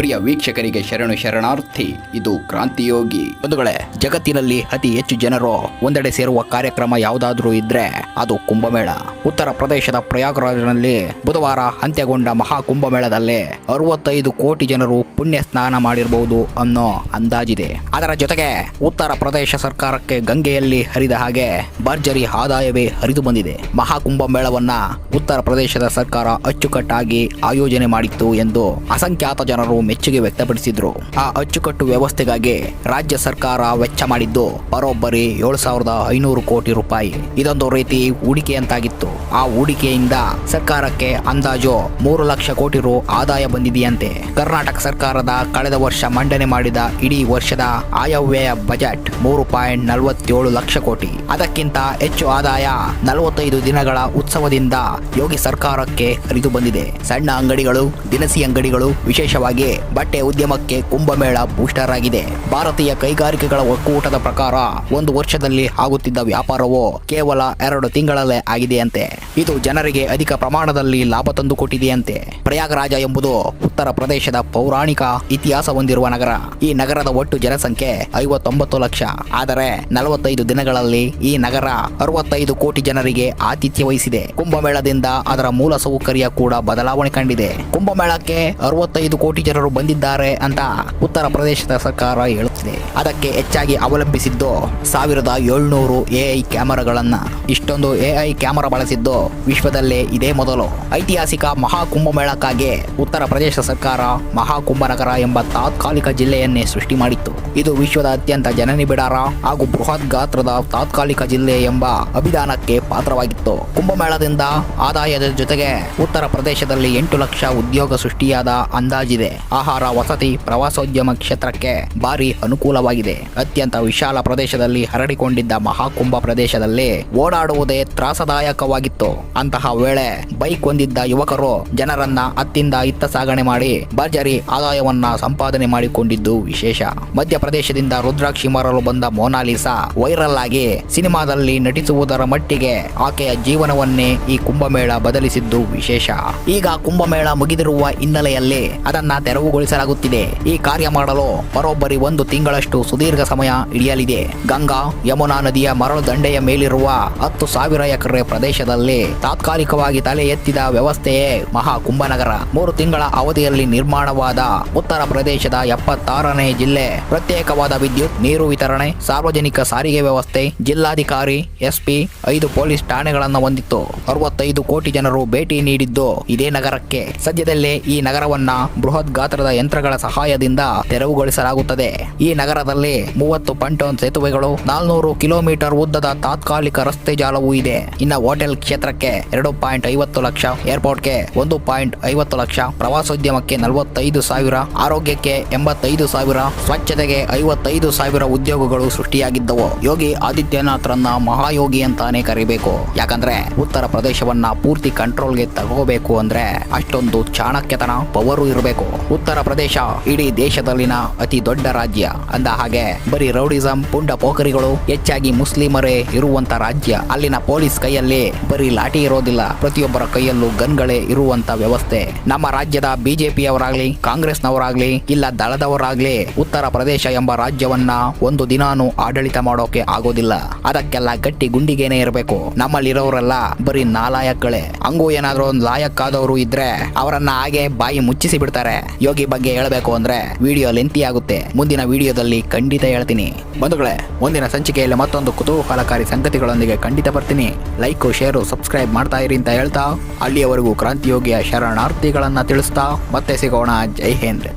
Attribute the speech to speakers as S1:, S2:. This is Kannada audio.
S1: ಪ್ರಿಯ ವೀಕ್ಷಕರಿಗೆ ಶರಣು ಶರಣಾರ್ಥಿ, ಇದು ಕ್ರಾಂತಿಯೋಗಿ. ಬಂಧುಗಳೇ, ಜಗತ್ತಿನಲ್ಲಿ ಅತಿ ಹೆಚ್ಚು ಜನರು ಒಂದೆಡೆ ಸೇರುವ ಕಾರ್ಯಕ್ರಮ ಯಾವುದಾದ್ರೂ ಇದ್ರೆ ಅದು ಕುಂಭಮೇಳ. ಉತ್ತರ ಪ್ರದೇಶದ ಪ್ರಯಾಗ್ರಾಜ್ನಲ್ಲಿ ಬುಧವಾರ ಅಂತ್ಯಗೊಂಡ ಮಹಾ ಕುಂಭಮೇಳದಲ್ಲಿ ಅರವತ್ತೈದು ಕೋಟಿ ಜನರು ಪುಣ್ಯ ಸ್ನಾನ ಮಾಡಿರಬಹುದು ಅನ್ನೋ ಅಂದಾಜಿದೆ. ಅದರ ಜೊತೆಗೆ ಉತ್ತರ ಪ್ರದೇಶ ಸರ್ಕಾರಕ್ಕೆ ಗಂಗೆಯಲ್ಲಿ ಹರಿದ ಹಾಗೆ ಭರ್ಜರಿ ಆದಾಯವೇ ಹರಿದು ಬಂದಿದೆ. ಮಹಾ ಕುಂಭಮೇಳವನ್ನ ಉತ್ತರ ಪ್ರದೇಶದ ಸರ್ಕಾರ ಅಚ್ಚುಕಟ್ಟಾಗಿ ಆಯೋಜನೆ ಮಾಡಿತ್ತು ಎಂದು ಅಸಂಖ್ಯಾತ ಜನರು ಮೆಚ್ಚುಗೆ ವ್ಯಕ್ತಪಡಿಸಿದ್ರು. ಆ ಅಚ್ಚುಕಟ್ಟು ವ್ಯವಸ್ಥೆಗಾಗಿ ರಾಜ್ಯ ಸರ್ಕಾರ ವೆಚ್ಚ ಮಾಡಿದ್ದು ಬರೋಬ್ಬರಿ ಏಳು ಸಾವಿರದ ಐನೂರು ಕೋಟಿ ರೂಪಾಯಿ. ಇದೊಂದು ರೀತಿ ಹೂಡಿಕೆಯಂತಾಗಿತ್ತು. ಆ ಹೂಡಿಕೆಯಿಂದ ಸರ್ಕಾರಕ್ಕೆ ಅಂದಾಜು ಮೂರು ಲಕ್ಷ ಕೋಟಿ ರು ಆದಾಯ ಬಂದಿದೆಯಂತೆ. ಕರ್ನಾಟಕ ಸರ್ಕಾರದ ಕಳೆದ ವರ್ಷ ಮಂಡನೆ ಮಾಡಿದ ಇಡೀ ವರ್ಷದ ಆಯವ್ಯಯ ಬಜೆಟ್ ಮೂರು ಪಾಯಿಂಟ್ ನಲವತ್ತೇಳು ಲಕ್ಷ ಕೋಟಿ. ಅದಕ್ಕಿಂತ ಹೆಚ್ಚು ಆದಾಯ ನಲವತ್ತೈದು ದಿನಗಳ ಉತ್ಸವದಿಂದ ಯೋಗಿ ಸರ್ಕಾರಕ್ಕೆ ಹರಿದು ಬಂದಿದೆ. ಸಣ್ಣ ಅಂಗಡಿಗಳು, ದಿನಸಿ ಅಂಗಡಿಗಳು ವಿಶೇಷವಾಗಿ ಬಟ್ಟೆ ಉದ್ಯಮಕ್ಕೆ ಕುಂಭಮೇಳ ಬೂಸ್ಟರ್ ಆಗಿದೆ. ಭಾರತೀಯ ಕೈಗಾರಿಕೆಗಳ ಒಕ್ಕೂಟದ ಪ್ರಕಾರ ಒಂದು ವರ್ಷದಲ್ಲಿ ಆಗುತ್ತಿದ್ದ ವ್ಯಾಪಾರವು ಕೇವಲ ಎರಡು ತಿಂಗಳಲ್ಲೇ ಆಗಿದೆಯಂತೆ. ಇದು ಜನರಿಗೆ ಅಧಿಕ ಪ್ರಮಾಣದಲ್ಲಿ ಲಾಭ ತಂದುಕೊಟ್ಟಿದೆಯಂತೆ. ಪ್ರಯಾಗರಾಜ ಎಂಬುದು ಉತ್ತರ ಪ್ರದೇಶದ ಪೌರಾಣಿಕ ಇತಿಹಾಸ ಹೊಂದಿರುವ ನಗರ. ಈ ನಗರದ ಒಟ್ಟು ಜನಸಂಖ್ಯೆ ಐವತ್ತೊಂಬತ್ತು ಲಕ್ಷ. ಆದರೆ ನಲವತ್ತೈದು ದಿನಗಳಲ್ಲಿ ಈ ನಗರ ಅರವತ್ತೈದು ಕೋಟಿ ಜನರಿಗೆ ಆತಿಥ್ಯ ವಹಿಸಿದೆ. ಕುಂಭಮೇಳದಿಂದ ಅದರ ಮೂಲ ಸೌಕರ್ಯ ಕೂಡ ಬದಲಾವಣೆ ಕಂಡಿದೆ. ಕುಂಭಮೇಳಕ್ಕೆ ಅರವತ್ತೈದು ಕೋಟಿ ಜನರು ಬಂದಿದ್ದಾರೆ ಅಂತ ಉತ್ತರ ಪ್ರದೇಶದ ಸರ್ಕಾರ ಹೇಳುತ್ತಿದೆ. ಅದಕ್ಕೆ ಹೆಚ್ಚಾಗಿ ಅವಲಂಬಿಸಿದ್ದು ಸಾವಿರದ ಏಳ್ನೂರು ಎಐ ಕ್ಯಾಮೆರಾಗಳನ್ನ. ಇಷ್ಟೊಂದು ಎಐ ಕ್ಯಾಮೆರಾ ಬಳಸಿದ್ದು ವಿಶ್ವದಲ್ಲೇ ಇದೇ ಮೊದಲು. ಐತಿಹಾಸಿಕ ಮಹಾ ಕುಂಭಮೇಳಕ್ಕಾಗಿ ಉತ್ತರ ಪ್ರದೇಶ ಸರ್ಕಾರ ಮಹಾಕುಂಭನಗರ ಎಂಬ ತಾತ್ಕಾಲಿಕ ಜಿಲ್ಲೆಯನ್ನೇ ಸೃಷ್ಟಿ ಮಾಡಿತ್ತು. ಇದು ವಿಶ್ವದ ಅತ್ಯಂತ ಜನನಿಬಿಡಾರ ಹಾಗೂ ಬೃಹತ್ ಗಾತ್ರದ ತಾತ್ಕಾಲಿಕ ಜಿಲ್ಲೆ ಎಂಬ ಅಭಿದಾನಕ್ಕೆ ಪಾತ್ರವಾಗಿತ್ತು. ಕುಂಭಮೇಳದಿಂದ ಆದಾಯದ ಜೊತೆಗೆ ಉತ್ತರ ಪ್ರದೇಶದಲ್ಲಿ ಎಂಟು ಲಕ್ಷ ಉದ್ಯೋಗ ಸೃಷ್ಟಿಯಾದ ಅಂದಾಜಿದೆ. ಆಹಾರ ವಸತಿ ಪ್ರವಾಸೋದ್ಯಮ ಕ್ಷೇತ್ರಕ್ಕೆ ಭಾರಿ ಅನುಕೂಲವಾಗಿದೆ. ಅತ್ಯಂತ ವಿಶಾಲ ಪ್ರದೇಶದಲ್ಲಿ ಹರಡಿಕೊಂಡಿದ್ದ ಮಹಾಕುಂಭ ಪ್ರದೇಶದಲ್ಲಿ ಓಡಾಡುವುದೇ ತ್ರಾಸದಾಯಕವಾಗಿತ್ತು. ಅಂತಹ ವೇಳೆ ಬೈಕ್ ಹೊಂದಿದ್ದ ಯುವಕರು ಜನರನ್ನ ಅತ್ತಿಂದ ಇತ್ತ ಸಾಗಣೆ ಮಾಡಿ ಭರ್ಜರಿ ಆದಾಯವನ್ನ ಸಂಪಾದನೆ ಮಾಡಿಕೊಂಡಿದ್ದು ವಿಶೇಷ. ಮಧ್ಯಪ್ರದೇಶದಿಂದ ರುದ್ರಾಕ್ಷಿ ಮಾರಲು ಬಂದ ಮೋನಾಲಿಸಾ ವೈರಲ್ ಆಗಿ ಸಿನಿಮಾದಲ್ಲಿ ನಟಿಸುವುದರ ಮಟ್ಟಿಗೆ ಆಕೆಯ ಜೀವನವನ್ನೇ ಈ ಕುಂಭಮೇಳ ಬದಲಿಸಿದ್ದು ವಿಶೇಷ. ಈಗ ಕುಂಭಮೇಳ ಮುಗಿದಿರುವ ಹಿನ್ನೆಲೆಯಲ್ಲಿ ಅದನ್ನ ತೆರವುಗೊಳಿಸಲಾಗುತ್ತಿದೆ ಈ ಕಾರ್ಯ ಮಾಡಲು ಬರೋಬ್ಬರಿ ಒಂದು ತಿಂಗಳಷ್ಟು ಸುದೀರ್ಘ ಸಮಯ ಹಿಡಿಯಲಿದೆ. ಗಂಗಾ, ಯಮುನಾ ನದಿಯ ಮರಳು ದಂಡೆಯ ಮೇಲಿರುವ ಹತ್ತು ಸಾವಿರ ಎಕರೆ ಪ್ರದೇಶದಲ್ಲಿ ತಾತ್ಕಾಲಿಕವಾಗಿ ತಲೆ ಎತ್ತಿದ ವ್ಯವಸ್ಥೆಯೇ ಮಹಾ ಕುಂಭನಗರ ಮೂರು ತಿಂಗಳ ಅವಧಿಯಲ್ಲಿ ನಿರ್ಮಾಣವಾದ ಉತ್ತರ ಪ್ರದೇಶದ ಎಪ್ಪತ್ತಾರನೇ ಜಿಲ್ಲೆ. ಪ್ರತ್ಯೇಕವಾದ ವಿದ್ಯುತ್, ನೀರು ವಿತರಣೆ, ಸಾರ್ವಜನಿಕ ಸಾರಿಗೆ ವ್ಯವಸ್ಥೆ, ಜಿಲ್ಲಾಧಿಕಾರಿ, ಎಸ್ಪಿ, ಐದು ಪೊಲೀಸ್ ಠಾಣೆಗಳನ್ನು ಹೊಂದಿತ್ತು. ಅರವತ್ತೈದು ಕೋಟಿ ಜನರು ಭೇಟಿ ನೀಡಿದ್ದು ಇದೇ ನಗರಕ್ಕೆ. ಸದ್ಯದಲ್ಲೇ ಈ ನಗರವನ್ನ ಬೃಹತ್ ಗಾತ್ರದ ಯಂತ್ರಗಳ ಸಹಾಯದಿಂದ ತೆರವುಗೊಳಿಸಲಾಗುತ್ತದೆ. ಈ ನಗರದಲ್ಲಿ ಮೂವತ್ತು ಪಂಟೋನ್ ಸೇತುವೆಗಳು, ನಾಲ್ನೂರು ಕಿಲೋಮೀಟರ್ ಉದ್ದದ ತಾತ್ಕಾಲಿಕ ರಸ್ತೆ ಜಾಲವೂ ಇದೆ. ಇನ್ನು ಹೋಟೆಲ್ ಕ್ಷೇತ್ರಕ್ಕೆ ಎರಡು ಪಾಯಿಂಟ್ ಐವತ್ತು ಲಕ್ಷ, ಏರ್ಪೋರ್ಟ್ಗೆ ಒಂದು ಪಾಯಿಂಟ್ ಐವತ್ತು ಲಕ್ಷ, ಪ್ರವಾಸೋದ್ಯಮಕ್ಕೆ ನಲವತ್ತೈದು ಸಾವಿರ, ಆರೋಗ್ಯಕ್ಕೆ ಎಂಬತ್ತೈದು ಸಾವಿರ, ಸ್ವಚ್ಛತೆಗೆ ಐವತ್ತೈದು ಸಾವಿರ ಉದ್ಯೋಗಗಳು ಸೃಷ್ಟಿಯಾಗಿದ್ದವು. ಯೋಗಿ ಆದಿತ್ಯನಾಥ್ರನ್ನ ಮಹಾಯೋಗಿ ಅಂತಾನೆ ಕರಿಬೇಕು. ಯಾಕಂದ್ರೆ ಉತ್ತರ ಪ್ರದೇಶವನ್ನ ಪೂರ್ತಿ ಕಂಟ್ರೋಲ್ಗೆ ತಗೋಬೇಕು ಅಂದ್ರೆ ಅಷ್ಟೊಂದು ಚಾಣಕ್ಯತನ, ಪವರು ಇರಬೇಕು. ಉತ್ತರ ಪ್ರದೇಶ. ಇಡೀ ದೇಶದಲ್ಲಿನ ಅತಿ ದೊಡ್ಡ ರಾಜ್ಯ. ಅಂದ ಹಾಗೆ, ಬರೀ ರೌಡಿಸಂ, ಪುಂಡ ಪೋಖರಿಗಳು ಹೆಚ್ಚಾಗಿ ಮುಸ್ಲಿಮರೇ ಇರುವಂತ ರಾಜ್ಯ. ಅಲ್ಲಿನ ಪೊಲೀಸ್ ಕೈಯಲ್ಲಿ ಬರೀ ಲಾಠಿ ಇರೋದಿಲ್ಲ. ಪ್ರತಿಯೊಬ್ಬರ ಕೈಯಲ್ಲೂ ಗನ್ಗಳೇ ಇರುವಂತ ವ್ಯವಸ್ಥೆ. ನಮ್ಮ ರಾಜ್ಯದ ಬಿಜೆಪಿಯವರಾಗ್ಲಿ, ಕಾಂಗ್ರೆಸ್ನವರಾಗ್ಲಿ, ಇಲ್ಲ ದಳದವರಾಗ್ಲಿ, ಉತ್ತರ ಪ್ರದೇಶ ಎಂಬ ರಾಜ್ಯವನ್ನ ಒಂದು ದಿನಾನು ಆಡಳಿತ ಮಾಡೋಕೆ ಆಗೋದಿಲ್ಲ. ಅದಕ್ಕೆಲ್ಲ ಗಟ್ಟಿ ಗುಂಡಿಗೇನೆ ಇರಬೇಕು. ನಮ್ಮಲ್ಲಿರೋರೆಲ್ಲ ಬರೀ ನಾಲಾಯಕ್ಗಳೇ ಹಂಗೂ ಏನಾದ್ರೂ ಒಂದು ಲಾಯಕ್ ಆದವರು ಇದ್ರೆ, ಅವರನ್ನ ಹಾಗೆ ಬಾಯಿ ಮುಚ್ಚಿಸಿ ಬಿಡ್ತಾರೆ. ಯೋಗಿ ಬಗ್ಗೆ ಹೇಳಬೇಕು ಅಂದ್ರೆ ವಿಡಿಯೋ ಲೆಂತಿ ಆಗುತ್ತೆ. ಮುಂದಿನ ವಿಡಿಯೋದಲ್ಲಿ ಖಂಡಿತ ಹೇಳ್ತೀನಿ. ಬಂಧುಗಳೇ, ಮುಂದಿನ ಸಂಚಿಕೆಯಲ್ಲಿ ಮತ್ತೊಂದು ಕುತೂಹಲಕಾರಿ ಸಂಗತಿಗಳೊಂದಿಗೆ ಖಂಡಿತ ಬರ್ತೀನಿ. ಲೈಕ್ ಶೇರು ಸಬ್ಸ್ಕ್ರೈಬ್ ಮಾಡ್ತಾ ಇರಿ ಅಂತ ಹೇಳ್ತಾ, ಅಲ್ಲಿಯವರೆಗೂ ಕ್ರಾಂತಿಯೋಗಿಯ ಶರಣಾರ್ಥಿಗಳನ್ನ ತಿಳಿಸ್ತಾ, ಮತ್ತೆ ಸಿಗೋಣ. ಜೈ ಹಿಂದ್.